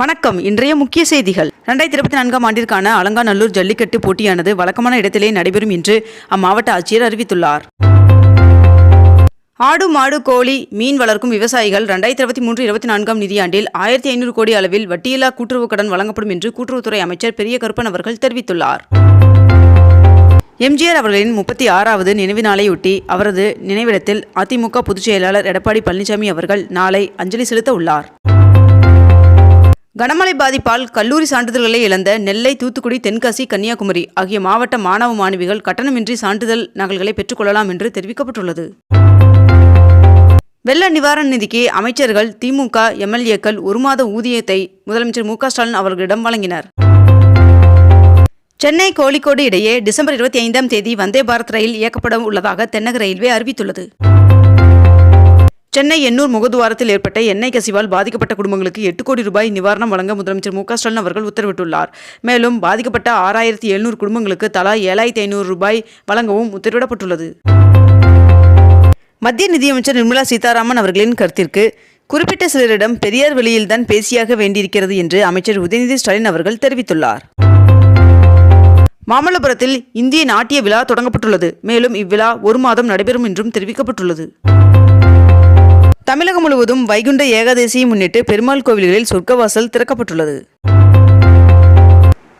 வணக்கம். இன்றைய முக்கிய செய்திகள். ரெண்டாயிரத்தி இருபத்தி நான்காம் ஆண்டிற்கான அலங்காநல்லூர் ஜல்லிக்கட்டு போட்டியானது வழக்கமான இடத்திலே நடைபெறும் என்று அம்மாவட்ட ஆட்சியர் அறிவித்துள்ளார். ஆடு மாடு கோழி மீன் வளர்க்கும் விவசாயிகள் ரெண்டாயிரத்தி இருபத்தி மூன்று இருபத்தி நான்காம் நிதியாண்டில் ஆயிரத்தி ஐநூறு கோடி அளவில் வட்டியில்லா கூட்டுறவு கடன் வழங்கப்படும் என்று கூட்டுறவுத்துறை அமைச்சர் பெரிய கருப்பன் அவர்கள் தெரிவித்துள்ளார். எம்ஜிஆர் அவர்களின் முப்பத்தி ஆறாவது நினைவு நாளையொட்டி அவரது நினைவிடத்தில் அதிமுக பொதுச் செயலாளர் எடப்பாடி பழனிசாமி அவர்கள் நாளை அஞ்சலி செலுத்த உள்ளார். கனமழை பாதிப்பால் கல்லூரி சான்றிதழ்களை இழந்த நெல்லை தூத்துக்குடி தென்காசி கன்னியாகுமரி ஆகிய மாவட்ட மாணவ மாணவிகள் கட்டணமின்றி சான்றிதழ் நகல்களை பெற்றுக்கொள்ளலாம் என்று தெரிவிக்கப்பட்டுள்ளது. வெள்ள நிவாரண நிதிக்கு அமைச்சர்கள் திமுக எம்எல்ஏக்கள் ஒரு மாத ஊதியத்தை முதலமைச்சர் மு ஸ்டாலின் அவர்களிடம் வழங்கினர். சென்னை கோழிக்கோடு இடையே டிசம்பர் இருபத்தி ஐந்தாம் தேதி வந்தே பாரத் ரயில் இயக்கப்பட உள்ளதாக தென்னக ரயில்வே அறிவித்துள்ளது. சென்னை எண்ணூர் முகதுவாரத்தில் ஏற்பட்ட எண்ணெய் கசிவால் பாதிக்கப்பட்ட குடும்பங்களுக்கு எட்டு கோடி ரூபாய் நிவாரணம் வழங்க முதலமைச்சர் மு ஸ்டாலின் அவர்கள் உத்தரவிட்டுள்ளார். மேலும் பாதிக்கப்பட்ட ஆறாயிரத்தி எழுநூறு குடும்பங்களுக்கு தலா ஏழாயிரத்தி ஐநூறு ரூபாய் வழங்கவும் உத்தரவிடப்பட்டுள்ளது. மத்திய நிதியமைச்சர் நிர்மலா சீதாராமன் அவர்களின் கருத்திற்கு குறிப்பிட்ட சிலரிடம் பெரியார் வெளியில்தான் பேசியாக வேண்டியிருக்கிறது என்று அமைச்சர் உதயநிதி ஸ்டாலின் அவர்கள் தெரிவித்துள்ளார். மாமல்லபுரத்தில் இந்திய நாட்டிய விழா தொடங்கப்பட்டுள்ளது. மேலும் இவ்விழா ஒரு மாதம் நடைபெறும் என்றும் தெரிவிக்கப்பட்டுள்ளது. தமிழகம் முழுவதும் வைகுண்ட ஏகாதசியை முன்னிட்டு பெருமாள் கோவில்களில் சொர்க்கவாசல் திறக்கப்பட்டுள்ளது.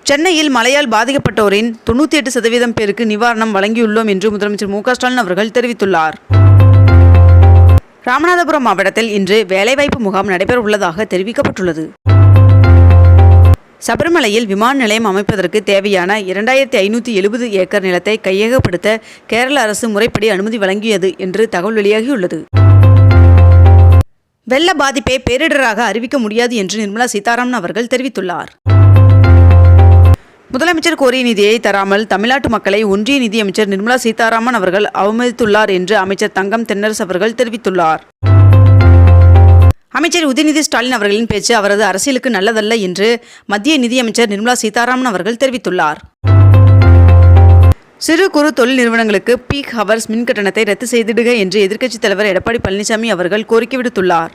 சென்னையில் மழையால் பாதிக்கப்பட்டோரின் தொண்ணூற்றி எட்டு சதவீதம் பேருக்கு நிவாரணம் வழங்கியுள்ளோம் என்று முதலமைச்சர் மு ஸ்டாலின் அவர்கள் தெரிவித்துள்ளார். ராமநாதபுரம் மாவட்டத்தில் இன்று வேலைவாய்ப்பு முகாம் நடைபெற உள்ளதாக தெரிவிக்கப்பட்டுள்ளது. சபரிமலையில் விமான நிலையம் அமைப்பதற்கு தேவையான இரண்டாயிரத்தி ஐநூற்றி எழுபது ஏக்கர் நிலத்தை கையகப்படுத்த கேரள அரசு முறைப்படி அனுமதி வழங்கியது என்று தகவல் வெளியாகியுள்ளது. வெள்ள பாதிப்பை பேரிடராக அறிவிக்க முடியாது என்று நிர்மலா சீதாராமன் அவர்கள் தெரிவித்துள்ளார். முதலமைச்சர் கோரிய நிதியை தராமல் தமிழ்நாட்டு மக்களை ஒன்றிய நிதியமைச்சர் நிர்மலா சீதாராமன் அவர்கள் அவமதித்துள்ளார் என்று அமைச்சர் தங்கம் தென்னரசு அவர்கள் தெரிவித்துள்ளார். அமைச்சர் உதயநிதி ஸ்டாலின் அவர்களின் பேச்சு அவரது அரசியலுக்கு நல்லதல்ல என்று மத்திய நிதியமைச்சர் நிர்மலா சீதாராமன் அவர்கள் தெரிவித்துள்ளார். சிறு குறு தொழில் நிறுவனங்களுக்கு பீக் ஹவர்ஸ் மின் கட்டணத்தை ரத்து செய்திடுக என்று எதிர்க்கட்சித் தலைவர் எடப்பாடி பழனிசாமி அவர்கள் கோரிக்கை விடுத்துள்ளார்.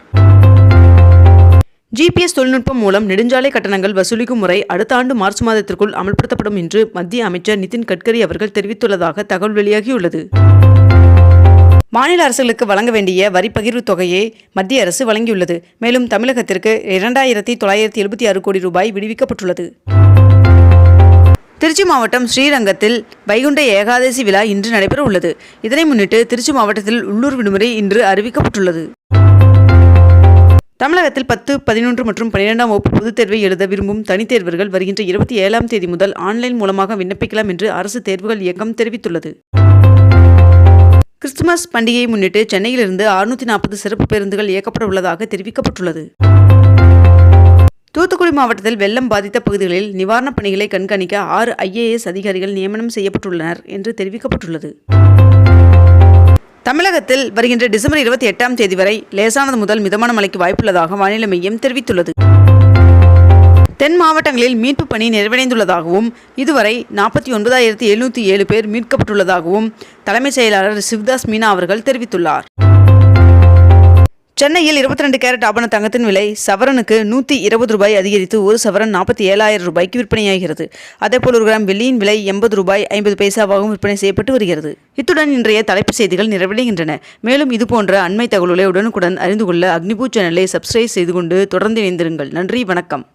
ஜிபிஎஸ் தொழில்நுட்பம் மூலம் நெடுஞ்சாலை கட்டணங்கள் வசூலிக்கும் முறை அடுத்த ஆண்டு மார்ச் மாதத்திற்குள் அமல்படுத்தப்படும் என்று மத்திய அமைச்சர் நிதின் கட்கரி அவர்கள் தெரிவித்துள்ளதாக தகவல் வெளியாகியுள்ளது. மாநில அரசுகளுக்கு வழங்க வேண்டிய வரி பகிர்வு தொகையை மத்திய அரசு வழங்கியுள்ளது. மேலும் தமிழகத்திற்கு இரண்டாயிரத்தி தொள்ளாயிரத்தி எழுபத்தி ஆறு கோடி ரூபாய் விடுவிக்கப்பட்டுள்ளது. திருச்சி மாவட்டம் ஸ்ரீரங்கத்தில் வைகுண்ட ஏகாதசி விழா இன்று நடைபெற உள்ளது இதனை முன்னிட்டு திருச்சி மாவட்டத்தில் உள்ளூர் விடுமுறை இன்று அறிவிக்கப்பட்டுள்ளது. தமிழகத்தில் பத்து பதினொன்று மற்றும் பன்னிரெண்டாம் வகுப்பு பொதுத் தேர்வை எழுத விரும்பும் தனித்தேர்வர்கள் வருகின்ற இருபத்தி ஏழாம் தேதி முதல் ஆன்லைன் மூலமாக விண்ணப்பிக்கலாம் என்று அரசு தேர்வுகள் இயக்கம் தெரிவித்துள்ளது. கிறிஸ்துமஸ் பண்டிகையை முன்னிட்டு சென்னையிலிருந்து அறுநூற்றி நாற்பது சிறப்பு பேருந்துகள் இயக்கப்பட உள்ளதாக தெரிவிக்கப்பட்டுள்ளது. தூத்துக்குடி மாவட்டத்தில் வெள்ளம் பாதித்த பகுதிகளில் நிவாரணப் பணிகளை கண்காணிக்க ஆறு ஐஏஎஸ் அதிகாரிகள் நியமனம் செய்யப்பட்டுள்ளனர் என்று தெரிவிக்கப்பட்டுள்ளது. தமிழகத்தில் வருகின்ற டிசம்பர் இருபத்தி எட்டாம் தேதி வரை லேசானது முதல் மிதமான மழைக்கு வாய்ப்புள்ளதாக வானிலை மையம் தெரிவித்துள்ளது. தென் மாவட்டங்களில் மீட்புப் பணி நிறைவடைந்துள்ளதாகவும் இதுவரை நாற்பத்தி ஒன்பதாயிரத்தி எழுநூற்றி ஏழு பேர் மீட்கப்பட்டுள்ளதாகவும் தலைமைச் செயலாளர் சிவ்தாஸ் மீனா அவர்கள் தெரிவித்துள்ளார். சென்னையில் இருபத்தி ரெண்டு கேரட் ஆபண தங்கத்தின் விலை சவரனுக்கு நூற்றி இருபது ரூபாய் அதிகரித்து ஒரு சவரன் நாற்பத்தி ஏழாயிரம் ரூபாய்க்கு விற்பனையாகிறது. அதேபோல் ஒரு கிராம் வெள்ளியின் விலை எண்பது ரூபாய் ஐம்பது பைசாவாகவும் விற்பனை செய்யப்பட்டு வருகிறது. இத்துடன் இன்றைய தலைப்புச் செய்திகள் நிறைவடைகின்றன. மேலும் இதுபோன்ற அண்மை தகவல்களை உடனுக்குடன் அறிந்து கொள்ள அக்னிபூ சேனலை சப்ஸ்கிரைப் செய்து கொண்டு தொடர்ந்து இணைந்திருங்கள். நன்றி வணக்கம்.